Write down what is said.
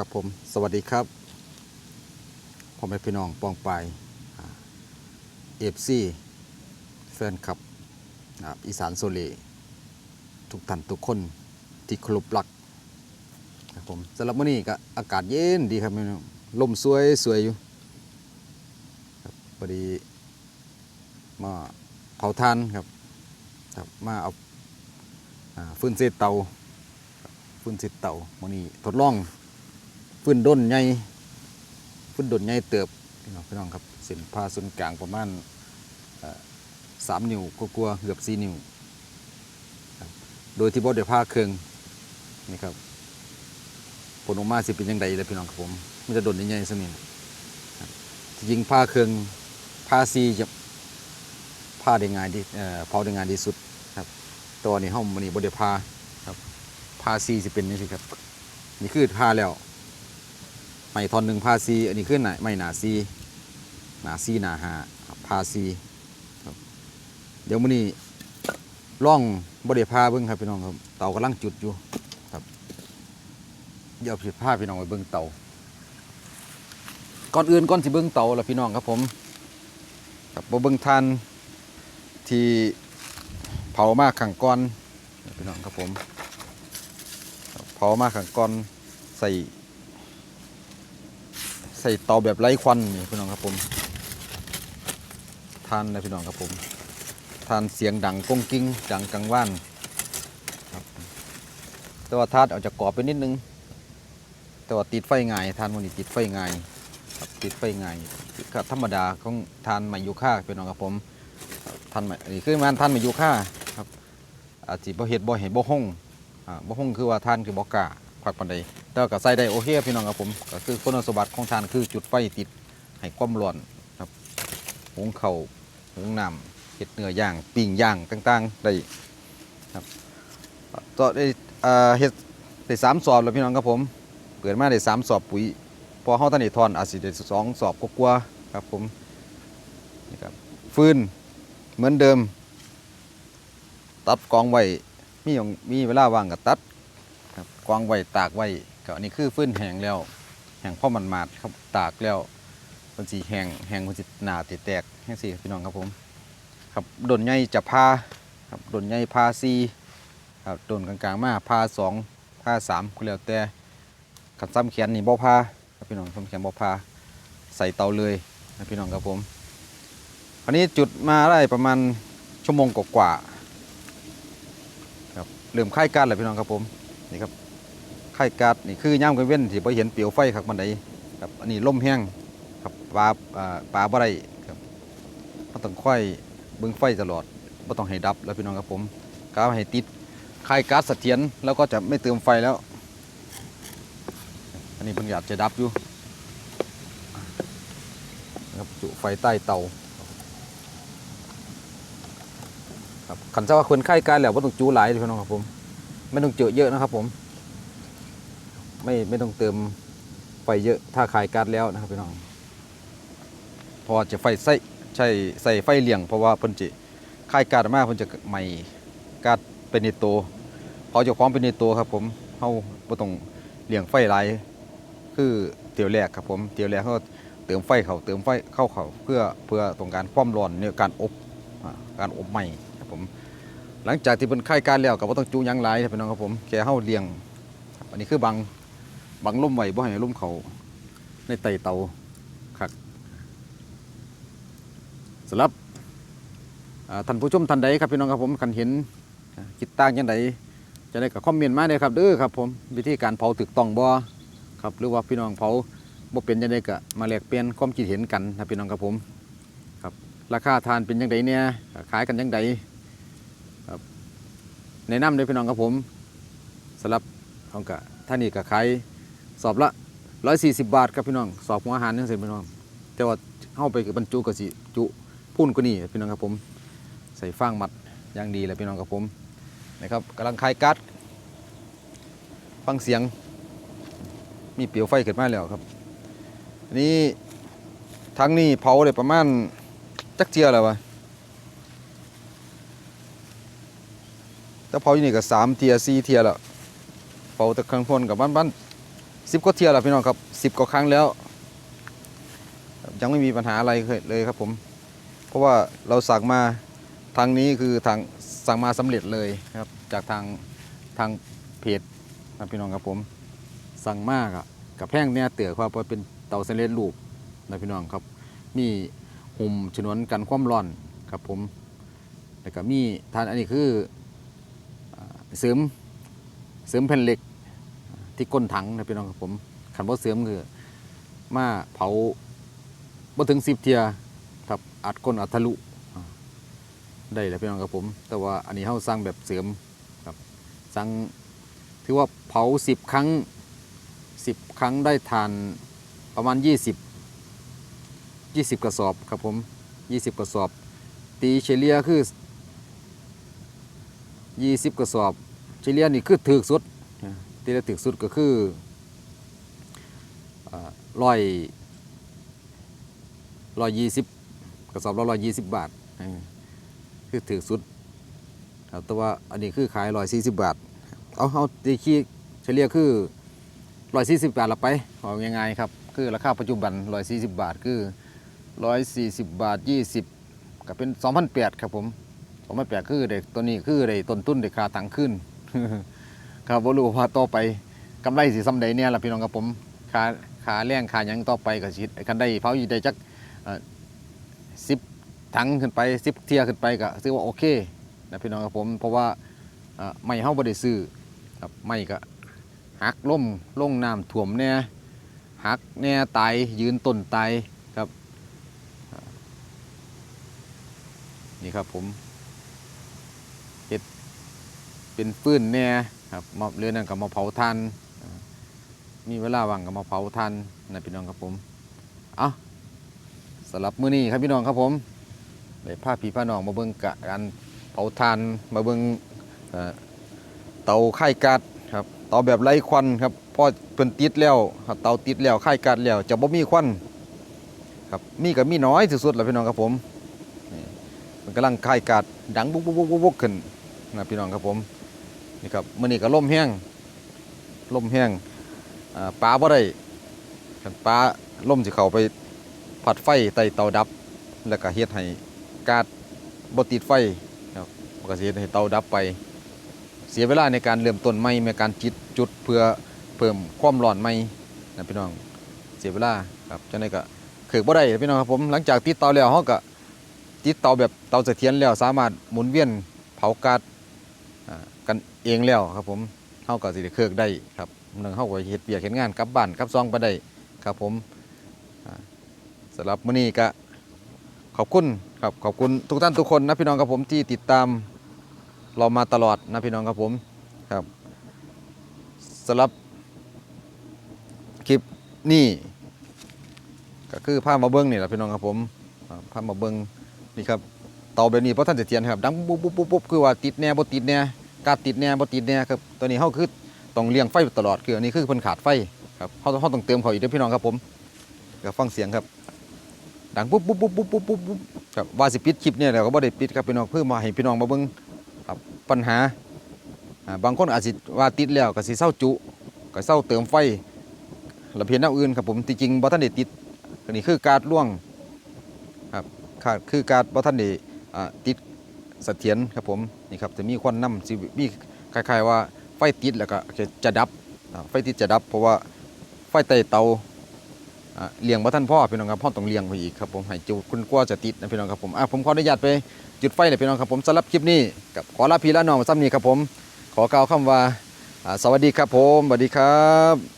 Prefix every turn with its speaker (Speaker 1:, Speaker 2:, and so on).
Speaker 1: ครับผม สวัสดีครับพ่อแม่พี่น้องปองไปเอฟซีแฟนคลับอีสานโซเลทุกท่านทุกคนที่เคารพรักครับผมสำหรับมื้อนี้ก็อากาศเย็นดีครับพี่น้องลมสวยสวยอยู่ครับพอดีมาเผาทานครับครับมาเอาฟืนเศษเตาฟืนเศษเตามื้อนี้ทดลอง ฟื้นด้นใหญ่ฟื้นด้นใหญ่เติบพี่น้องพี่น้องครับเส้นผ่าศูนย์กลางประมาณสามนิ้วกลัวๆเกือบสี่นิ้วโดยที่บ่ได้ผ่าเครื่องนี่ครับผลออกมาสิเป็นยังไงเลยพี่น้องครับผมมันจะดนใหญ่ๆซะนี่ที่จริงผ่าเครื่องผ่าซีจะผ่าได้ง่ายที่เอ่อเผาได้ง่ายที่สุดครับตัวนี้เฮามันนี่บ่ได้ผ่าครับผ่าซีสิเป็นนี่สิครับ นี่คือผ่าแล้ว ไม้ทอนหนึ่งพาซีอันนี้ขึ้นไหนไม่หนาซีหนาซีหนาหาพาซีครับเดี๋ยวมื้อนี้ล่องบริพาเบิ้งครับพี่น้องครับเตากำลังจุดอยู่ครับเดี๋ยวผิดพาพี่น้องไปเบิ้งเตาก่อนอื่นก่อนสิเบิ้งเตาล่ะพี่น้องครับผมครับบ่เบิ้งทานที่เผามากขังก้อนพี่น้องครับผมเผามากขังก้อนใส่ ส่เตาแบบไร้ควันนี่พี่น้องครับผมทานนะพี่น้องครับผมทานเสียงดังก้งกิ้งดังกังว่านครับแต่ว่าทานเอาจากกรอบไปนิดนึง แต่ว่าติดไฟง่ายทานมันนี้ติดไฟง่ายครับติดไฟง่ายก็ธรรมดาของทานไมายุค่าพี่น้องครับผมทานไม้อันนี้คือมันทานไมายุค่าครับอาจจะบ่เฮ็ดบ่เห็นบ่ห้องอ่าบ่ห้องคือว่าทานคือบ่กล้า พักปันใดแต่ว่าก็ใส่ได้โอเคพี่น้องครับผมก็คือคุณสมบัติของทานคือจุดไฟติดให้ความร้อนครับหุงข้าหุงน้ำเห็ดเนื้อย่างปิ้งย่างต่างๆได้ครับต่อได้เห็ดได้สามสอบแล้วพี่น้องครับผมเปิดมาได้สามสอบปุ๋ยพอเฮาท่านได้ทอนอาจสิได้สองสอบกว่าครับผมนี่ครับฟืนเหมือนเดิม ตัดกองไว้มีหยังมีเวลาว่างก็ตัด ครับกวางไว้ตากไว้ก็อันนี้คือฟื้นแห้งแล้ว แห้งพ่อมันมาดครับตากแล้วมันสีแห้งแห้งมันสิหนาติแตกแห้งสีพี่น้องครับผม ครับดนใหญ่จะพาครับดนใหญ่พาซีครับดนกลางๆมาพาสองพาสามก็แล้วแต่ขันซ้ำแขนนี่บ่พาครับพี่น้องซ้ำแขนบ่พาใส่เตาเลยนะพี่น้องครับผมอันนี้จุดมาได้ประมาณชั่วโมงกว่าๆครับเริ่มค่ายการแล้วพี่น้องครับผม นี่ครับไข่กาดนี่คือย่ามกันเว้นที่พอเห็นเปลวไฟครับมันไดครับอันนี้ล่มแห้งครับปลาปลาบ่ได้ครับมันต้องค่อยเบิ่งไฟตลอดบ่ต้องให้ดับแล้วพี่น้องครับผมก้าให้ติดไข่กาดเสถียรแล้วก็จะไม่เติมไฟแล้ว อันนี้เพิ่งอยากจะดับอยู่นะครับจุไฟใต้เตาครับขันซะว่าคนไข้กาดแล้วบ่ต้องจูหลายเด้อพี่น้องครับผม ไม่ต้องเจอเยอะนะครับผม ไม่ไม่ต้องเติมไฟเยอะถ้าขายการ์ดแล้วนะครับพี่น้องพอจะไฟใส่ใช่ใส่ไฟเหลี่ยงเพราะว่าเพิ่นจะขายการ์ดมาเพิ่นจะใหม่การ์ดเป็นในตัวเขาจะพร้อมเป็นในตัวครับ ผมเฮาบ่ต้องเหลี่ยงไฟหลายคือเตียวแรกครับผมเตียวแรกเขาเติมไฟเขาเติมไฟเข้าเขาเพื่อเพื่อต้องการความร้อนในการอบการอบใหม่ครับผม หลังจากที่เป็นไข่การแล้วก็บ่าต้องจูหยังหลายครับพี่น้องครับผมแค่เฮาเลี้ยง อันนี้คือบังบังล่มไหวบ่ให้ล่มเขาในไตเตาครับสำหรับท่านผู้ชมท่านใดครับพี่น้องครับผมคันเห็นอ่าคิดต่างจังไดจะได้กับคอมเมนต์มาเลยครับเด้อครับผมวิธีการเผาถูกต้องบ่ครับหรือว่าพี่น้องเผาบ่เป็นจังไดก็มาแลกเปลี่ยนความคิดเห็นกันนะพี่น้องครับผมครับราคาทานเป็นจังไดเนี่ยขายกันจังได แนะนำเลยพี่น้องครับผมสำหรับเอากะท่านี่ก็ขายสอบละ140 บาทครับพี่น้องสอบหัวอาหารนี่สิพี่น้อง แต่ว่าเข้าไปกับบรรจุกสิจุพุ่นกว่านี้พี่น้องครับผม ใส่ฟางมัดอย่างดีเลยพี่น้องครับผมนะครับกำลังคายกัดฟังเสียง มีเปลวไฟเกิดมาแล้วครับนนี้ทั้งนี้เผาเลยประมาณจักเจียแล้ววะ แต่เผาอยู่นี่ก็สามเทียสี่เทียแล้วเผาแต่ข้างพ้นกับบ้านบ้านสิบกว่าเทียแล้วพี่น้องครับสิบกว่าครั้งแล้ว ยังไม่มีปัญหาอะไรเลยครับผม เพราะว่าเราสั่งมาทางนี้คือทางสั่งมาสำเร็จเลยครับจากทางทางเพจนะพี่น้องครับผมสั่งมากอะกับแพงเนี่ยเตือความว่าเป็นเตาเสเลนรูปนะพี่น้องครับ มีหุ่มฉนวนกันความร้อนครับผมแล้วก็มีทานอันนี้คือ เสริมเสริมแผ่นเหล็กที่ก้นถังนะพี่น้องครับผมขันว่าเสริมคือมาเผาบ่ถึงสิบเทียครับอัดก้นอัดทะลุได้แล้วพี่น้องครับผม แต่ว่าอันนี้เขาสร้างแบบเสริมครับสั่งถือว่าเผาสิบครั้งสิบครั้งได้ทานประมาณยี่สิบ20 กระสอบครับผม 20 กระสอบ ตีเฉลี่ยคือ 20กระสอบเฉลี่ยนี่คือถือสุดนะตีละถือสุดก็คือร้อยร้อยยี่สิบกระสอบละร้อยยี่สิบบาทเออคือถือสุดครับแต่ว่าอันนี้คือขายร้อยสี่สิบบาท เอาเอาตีขี้เฉลี่ยคือร้อยสี่สิบบาทละไปเอายังไงครับ คือราคาปัจจุบันร้อยสี่สิบบาทคือร้อยสี่สิบบาทยี่สิบก็เป็นสองพันแปดครับผม สองพันแปดคือเด็กตัวนี้คือได้ต้นทุนเด็กค่าตังค์ขึ้น ครับบ่รู้ว่าต่อไปกำไรสิซ้ำใดเนี่ยล่ะพี่น้องครับผมค่าค่าแรงค่าหยังต่อไปก็สิคันได้เผาอยู่ได้จักสิบถังขึ้นไปสิบเทียขึ้นไปก็ถือว่าโอเคนะพี่น้องครับผมเพราะว่าเอ่อไม่เฮาบ่ได้ซื้อครับไม่ก็หักล่มลงน้ำท่วมแน่หักแน่ตายยืนต้นตายครับนี่ครับผม เป็นฟืนแน่ครับมาเรื่องนั้นก็มาเผาทานมีเวลาว่างก็มาเผาทานนะพี่น้องครับผมเอาสำหรับมื้อนี้ครับพี่น้องครับผมได้าพี่พานองมาเบิ่งกะการเผาทานมาเบิ่งเอ่อเตาไข่กัดครับเตาแบบไร้ควันครับพอเพิ่นติดแล้วเตาติดแล้วไข่กัดแล้วจะบ่มีควันครับมีก็มีน้อยสุดแหละพี่น้องครับผมมันกำลังคายกาดดังบุกบุกบุกบุกบุกขึ้นนะพี่น้องครับผม นี่ครับมื่อนี้ก็ล่มแห้งล่มแห้งอ่าปลาบ่ได้ปลาล่มสิเขาไปผัดไฟใต้เตาดับ แล้วก็เฮ็ดให้กาดบ่ติดไฟครับมันก็สิเฮ็ดให้เตาดับไป เสียเวลาในการเริ่มต้นใหม่ในการจิตจุดเพื่อเพิ่มความร้อนใหม่นะพี่น้องเสียเวลาครับจังได๋ก็เกิดบ่ได้พี่น้องครับผมหลังจากติดเตาแล้วเฮาก็ติดเตาแบบเตาเสถียรแล้วสามารถหมุนเวียนเผาก๊าซ เองแล้วครับผมเฮาก็สิได้เครือกได้ครับนึ่งเฮาก็เฮ็ดเวียกเฮ็ดงานกลับบ้านกลับซองไปได้ครับผมอ่าสำหรับมื้อนี้ก็ขอบคุณครับขอบคุณทุกท่านทุกคนนะพี่น้องครับผมที่ติดตามเรามาตลอดนะพี่น้องครับผมครับสำหรับคลิปนี้ก็คือภาพมาเบิ้งนี่แหละพี่น้องครับผมอ่าภาพมาเบิ้งนี่ครับเตาแบบนี้เพราะท่านจะเสถียรครับดังปุ๊บปุ๊บปุ๊บปุ๊บคือว่าติดแน่บ่ติดแน่ กาดติดแน่บ่ติดแน่ครับตัวนี้เฮาคือต้องเลี้ยงไฟตลอดคืออันนี้คือเพิ่นขาดไฟครับเฮาเฮาต้องเติมเขาอีกเด้อพี่น้องครับผมก็ฟังเสียงครับ ดังปุ๊บปุ๊บปุ๊บปุ๊บปุ๊บปุ๊บปุ๊บครับว่าสิปิดคลิปเนี่ยแล้วก็บ่ได้ปิดครับพี่น้องเพื่อมาให้พี่น้องมาเบิ่งครับปัญหาอ่าบางคนอาจสิว่าติดแล้วก็สิเศร้าจุก็เศร้าเติมไฟแล้วเพียงแนวอื่นครับผมจริงบ่ทันได้ติดอันนี้คือการล่วงขาดคือการบ่ท่านได้อ่าติด เสถียรครับผมนี่ครับจะมีควันน้ำสิมีคล้ายๆ ว่าไฟติดแล้วก็จะดับไฟติดจะดับ เพราะว่าไฟใต้เตาเลี้ยงบ่ท่านพ่อพี่น้องครับพ่อต้องเลี้ยงไปอีกครับผมให้จุคุณกว่าจะติดนะพี่น้องครับผมอะผมขออนุญาตไปจุดไฟเลยพี่น้องครับผมสำหรับคลิปนี้กับขอลาพี่ละน้องซ้ำนี้ครับผม ขอกล่าวคำว่าสวัสดีครับผมสวัสดีครับ